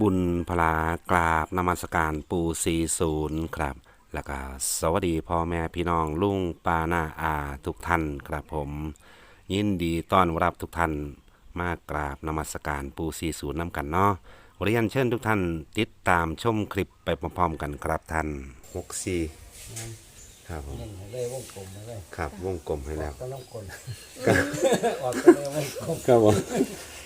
บุญพลากราบนมัสการปูสีศูนย์ครับ แล้วก็สวัสดีพ่อแม่พี่น้องลุงปานาอาทุกท่านครับผม ยินดีต้อนรับทุกท่านมากราบนมัสการปูสีศูนย์น้ำกันเนาะเรียนเชิญทุกท่านติดตามชมคลิปไปพร้อมๆกันครับท่านหกสี่ ครับผมเน้นให้เลยวงกลมให้เลยครับวงกลมให้แล้วก็ต้องกลออกก็เลยวงกลมครับผม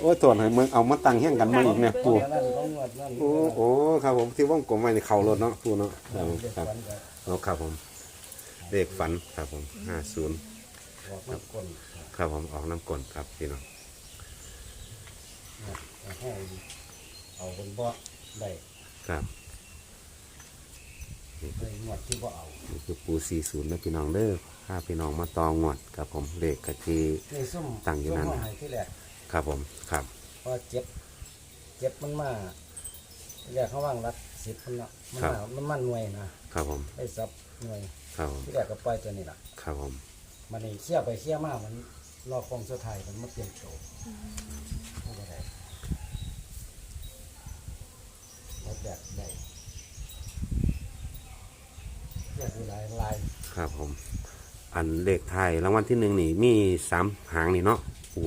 โอ้ยตัวไหนเมืองเอามาตั้งแห่งกันมาอีกเนี่ยปูนั่นต้องงวดนั่นโอ้โอ้ครับผมที่วงกลมไว้ในเข่ารถเนาะปูเนาะครับผมเด็กครับฝันก็เอาครับผมเลขฝันครับผมห้าศูนย์ออกมันกลครับผมออกน้ำกลนครับพี่น้องให้เอาบนบ่ได้ครับ ได้งวดที่บ่เอานี่คือปูสี่ศูนย์นะพี่น้องเด้อพาพี่น้องมาตองงวดครับผมเลขกะทีนี่ซุ่มตั้งอยู่นั่นซุ่มให้ที่แรกครับผมครับเพราะเจ็บ เจ็บมันมาที่แรกเขาว่างรัดสิบมันเนาะมันมามันมันหน่วยนะครับผมได้ซับหน่วยครับผมที่แรกก็ปล่อยตัวนี้ล่ะครับผมมันนี่เคี่ยวไปเคี่ยวมามันรอคงสุดท้ายมันมาเปลี่ยนโฉมไม่ได้ไม่แบบได้ ลายลายครับผม อันเลขไทายรางวัลที่หนึ่งนี่มีสามหางนี่เนาะปู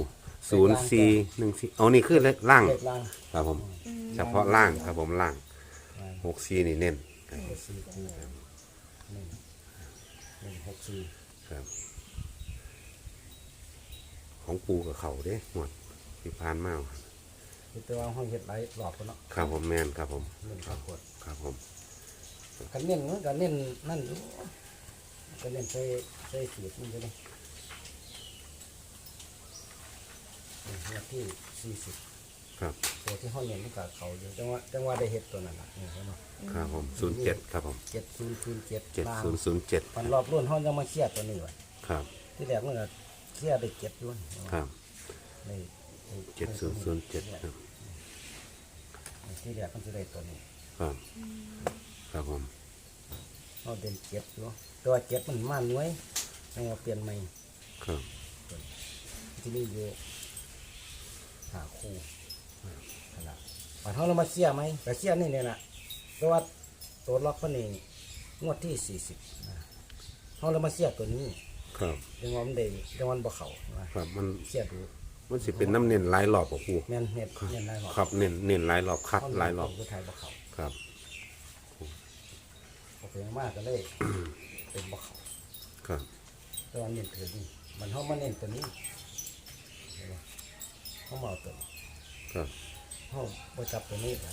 ศูนย์สี่หนึ่งสี่เอานี่คือเลขล่าง เล็กลางครับผม เฉพาะล่างครับผมล่างหกสี่นี่เน้นหกสี่คู่หนึ่งหนึ่งหกสี่ครับ ของปูกับเขาเด้หมดที่พานมาคือตัวห้องเห็ดไหลหลอกกันเนาะครับผมแมนครับผมเงินปรากฏครับผม กันเน้นมันกันเน้นนั่นอยู่กันเน้นใส่ใส่ขีดมันจะได้นี่งวดที่สี่สิบครับ ตัวที่ห้องเน้นมันกับเขาอยู่จังหวะจังหวะได้เห็ดตัวนั้นน่ะนี่เห็นไหมครับผมศูนย์เจ็ดครับผมเจ็ดศูนย์ศูนย์เจ็ดเจ็ดล่างศูนย์ศูนย์เจ็ดพันรอบรุ่นห้องจะมาเครียดตัวนี้ไว้ครับ ที่แรกมันก็เครียดได้เจ็ดด้วยครับในในเจ็ดศูนย์ศูนย์เจ็ดครับ ที่แรกมันจะได้ตัวนี้ครับ ครับผม เขาเด่นเจ็ดอยู่ตัวเจ็ดมันมาหน่วยให้เราเปลี่ยนใหม่ครับที่นี่อยู่หาคู่ขนาดปัดเขาเรามาเชียร์ไหมแต่เชียร์นี่เนี่ยนะเพราะว่าตัวล็อกมันนี่งวดที่สี่สิบเขาเรามาเชียร์ตัวนี้ ครับจังหวะมันเด้จังหวะมันบ่เขาว่าครับมันเชียร์ดูมันสิเป็นน้ำเน้นหลายรอบกับปูแม่นเน็ตเน็ตได้หรอกครับเน้นเน้นหลายรอบคัดหลายรอบผู้ไทยบ่เขาครับ โอเคมากก็เลย เป็นบ่เขาครับแตัวาเน้นตัวนี้มันเขามาเน้นตัวนี้เห็นบ่เขามาเอาตัวนี้ครับเขาบ่จับตัวนี้ไป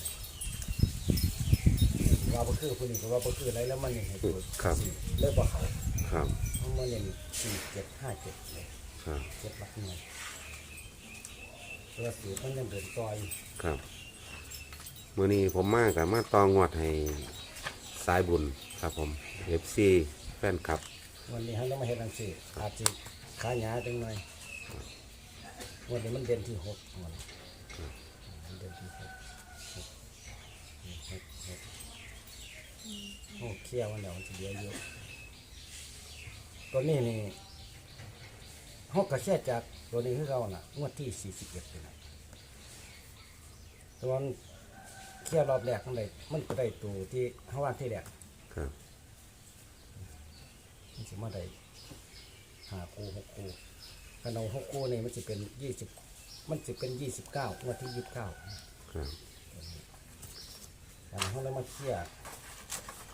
ว่าบ่คือผู้นี้ก็ว่าบ่คืออะไรแล้วมันเน้นให้ตัวครับสี่เลยบ่เขาครับเขามาเน้นสี่เจ็ดห้าเจ็ดเลยครับเจ็ดหลักหน่วยตัวสูตรมันยังเดินต่อยครับมื่อนี้ผมมากับมาตองงวดให้ สายบุญครับผมเอฟซีแฟนคลับ วันนี้เขาต้องมาเฮ็ดอันสี่อาจจะขาหยาจังหน่อยวันนี้มันเด่นที่หกวันมันเด่นที่หกหกหกหกโอ้เคี่ยวมันเดี๋ยวมันจะเดียวเยอะตัวนี้นี่หกกระแค่จากตัวนี้คือเราน่ะงวดที่สี่สิบเอ็ดเลยนะตัวนั้น เคี่ยวรอบแรกมันได้มันก็ได้ตัวที่เขาว่าที่แรกครับมันสิมาได้หาคู่หกคู่ขนมหกคู่นี่มันจะเป็นยี่สิบมันจะเป็นยี่สิบเก้างวดที่ยี่สิบเก้าครับแต่เขาเลยมาเคลียร์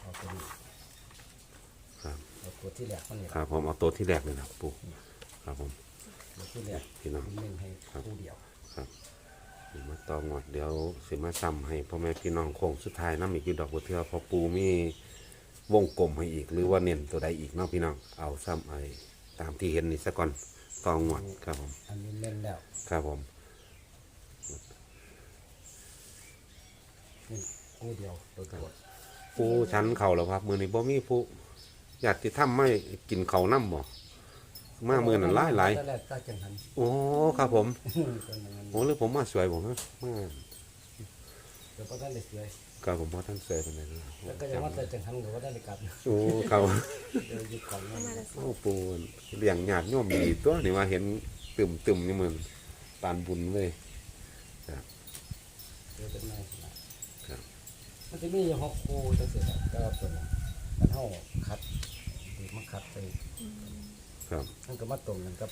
เอาตัวนี้ครับเอาตัวที่แรกมันนี่ครับผมเอาตัวที่แรกเลยนะปูครับผมตัวที่แรกพี่น้องเน้นให้คู่เดียวครับนี่ มาตองงวดเดี๋ยวสิมาซ้ำให้พ่อแม่พี่น้องโค้งสุดท้ายน้ำอีกกี่ดอกบัวเทือพอปูมีวงกลมให้อีกหรือว่าเน้นตัวใดอีกเนาะพี่น้องเอาซ้ำไอ้ตามที่เห็นนี่ซะก่อนตองงวดครับผมอันนี้เน้นแล้วครับผมนี่คู่เดียวตัวตัวปูชั้นเข่าแล้วครับมือนี้บ่มีผู้อยากที่ทำไม่กินเขาวน้ำบ่ มามือนั่นหลายหลายตอนแรกก็จังหันโอ้ครับผมตัวนั้นโอ้หรือผมมาสวยผมนะมาเดี๋ยวก็ได้เลยเลยครับผมพอท่านสวยเป็นไงนะแล้วก็จะว่าแต่จังหันก็ว่าได้เลยกลับโอ้ครับเดี๋ยวหยุดก่อนนะโอ้ปูเลี้ยงญาติโยมดีตัวนี่ว่าเห็นตึมตึมๆนี่มึงปานบุญเลยเดี๋ยวเป็นไงนะมันจะมีอยู่หกคู่จังซี่ครับแต่ว่าตัวนี้มันเฮาคัดดีมันคัดไป ครับ มันก็มาตรงกันกับ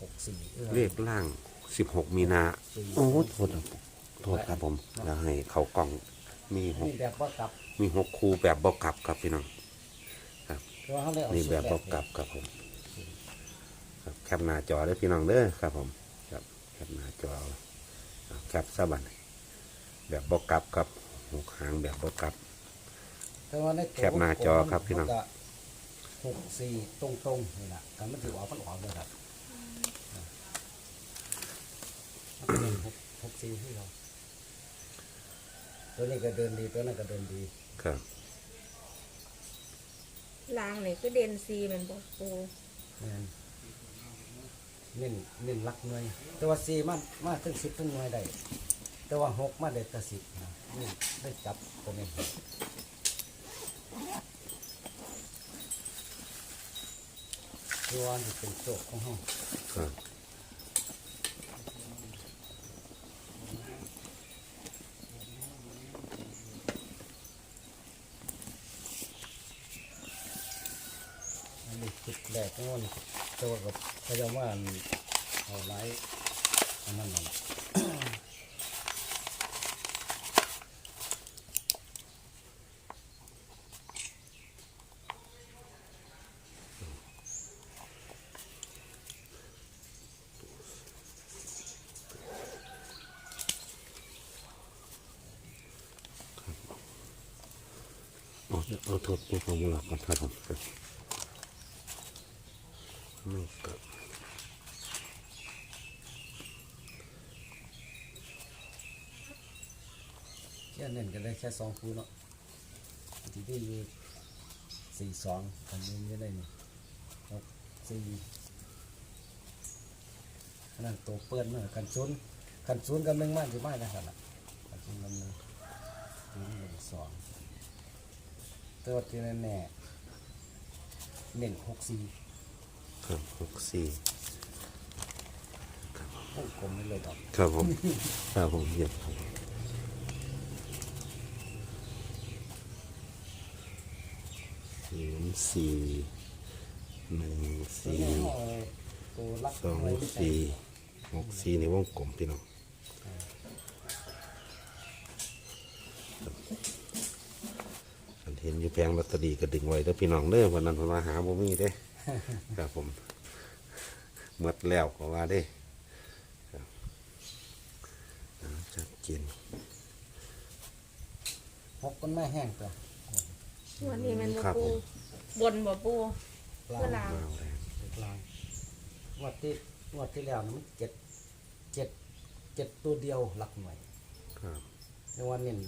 หกสี่เออเลขล่าง 16 มีนา สี่โอ้โทษครับโทษครับผมแล้วให้เขากล่องมีหกนี่แบบว่ากลับมีหกคู่แบบบ่กลับครับพี่น้อง เพราะว่าเขาได้เอานี่สูแบตบรบ่กลับครับผมครับแคปหน้าจอเด้อพี่น้องเด้อครับผมครับแคปหน้าจอเอาแคปซะบัดนี้แบบบ่กลับครับหกหางแบบบ่กลับ แต่ว่าในตัวแคปหน้าจอครับพี่น้อง มัก็ หกสี่ตรงตรงๆนี่แหละการมันถือออกมันออกเลยครับมันเป็นหกหกสี่ที่เราตัวนี้ก็เดินดีตัวนั้นก็เดินดีครับลางนี่คือเด่นซีแมันบอกปูแม่นเน้นเน้นรักหน่วย แต่ว่าสี่มามาถึงสิบถึงหน่วยได้ แต่ว่าหกมาได้แต่สิบนะนี่ได้จับตัวนี้ ตัวนี้เป็นโจกของห้องครับอันนี้จุดแรกนี่มันตัวกับพยาว่าอันเอาไล่อันนั้นนั่น เอาเอาโทษปูผมหลับก่อนครับผมครับไม่กลับแค่เน้นก็ได้แค่สองคู่เนาะที่ที่อยู่สี่สองอันนี้ไม่ได้นี่หกสี่อันนั้นตัวเปิ้ลเนาะกันศูนย์กันศูนย์กันหนึ่งมากที่มากนะครับกันศูนย์กันหนึ่งศูนย์หนึ่งสอง ตัวที่แน่แน่ๆเน้นหกสี่ครับหกสี่วงกลมนี่เลยดอกครับผม ครับผมเหยียบครับศูนย์สี่หนึ่งตัวสี่นี้เอาตัวรักสองไว้ไม่ใส่สี่หกสี่ในวงกลมพี่น้องอัน ห็นอยู่แพงลอตเตอรี่ก็ดึงไว้แล้วพี่น้องเด้อวันนั้นผมมาหาบ่มีเด้ครับผมหมดแล้วก็ว่าเด้ครับเอาชัดเจนหกมันไม่แห้งตัววันนี้แมันบอครับปูผมบนบ่ปูปลาเพื่อลางมาแรงปลางงวดที่งวดที่แล้วนะมันเจ็ดเจ็ดเจ็ดตัวเดียวหลักหน่วยครับในวันเน้น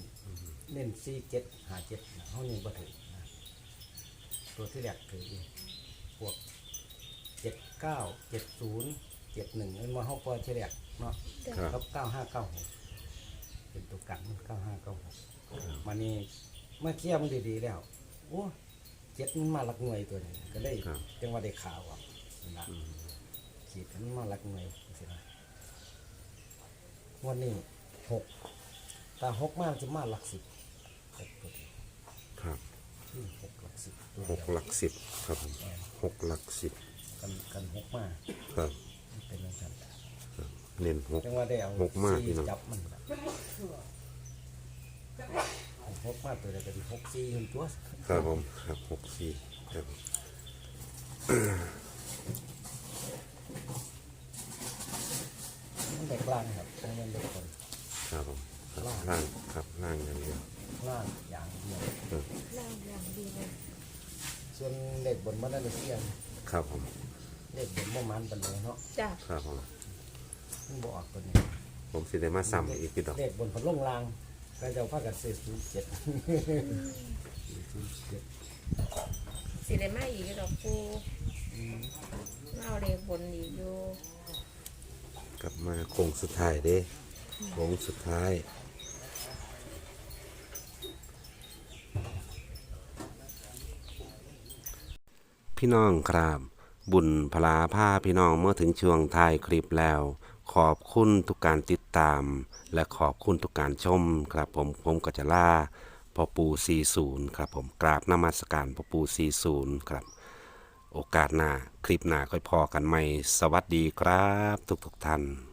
เน้นสี่เจ็ดหาเจ็ดนะเขานี่บ่ถือนะตัวที่แรกถืออีกพวกเจ็ดเก้าเจ็ดศูนย์เจ็ดหนึ่งมันมาเขาปล่อยที่แรกเนาะจ้ะครับกับเก้าห้าเก้าหกเป็นตัวกันเก้าห้าเก้าหกมานี่เมื่อเทียบมันดีๆแล้วโอ้เจ็ดมันมาหลักหน่วยตัวนี้ก็เลยครับ จังว่าได้ข่าวอะนะขีดมันมาหลักหน่วยสินะวันนี้หกตาหกมากจะมาหลักสิบ หกตัวเดียวครับอืมหกหลักสิบตัวหเดีกยวหลักสิบครับผมหกหลักสิบกันกันหกมากครับเป็นอย่างนั้นเน้นหก จังว่าได้เอาหกมากสี่พี่น้อง จับมันน่ะหกมากตัวเดียวก็ดีหกสี่คนตัวครับผมครับหกสี่ครับมันเด็กล่างครับต้องเป็นเด็กคนครับผมครับล่างครับล่างอย่างเดียว ล่างอย่างเดียวครับล่างอย่างดีเลยส่วนเด็กบนมันได้เสียงครับผมเด็กบนบ่มันเป็นเลยเนาะจ้ะครับผมมันบ่ออกตัวนี้ผมสิได้มาซ้ำอีกพี่ดอกเด็กบนพันลงลางก็จะพากันเสียศูนย์เจ็ดศูนย์เจ็ดสิได้มาอีกดอกปูมาเอาเลขบนอีกอยู่กลับมาโค้งสุดท้ายเด้โค้งสุดท้าย พี่น้องครับ บุญพลาผ้าพี่น้องเมื่อถึงช่วงท้ายคลิปแล้ว ขอบคุณทุกการติดตาม และขอบคุณทุกการชมครับผมผมก็จะล่าพ่อปู40ครับผมกราบนมัสการพ่อปู40ครับ โอกาสหน้าคลิปหน้าค่อยพอกันใหม่ สวัสดีครับ ทุกๆท่าน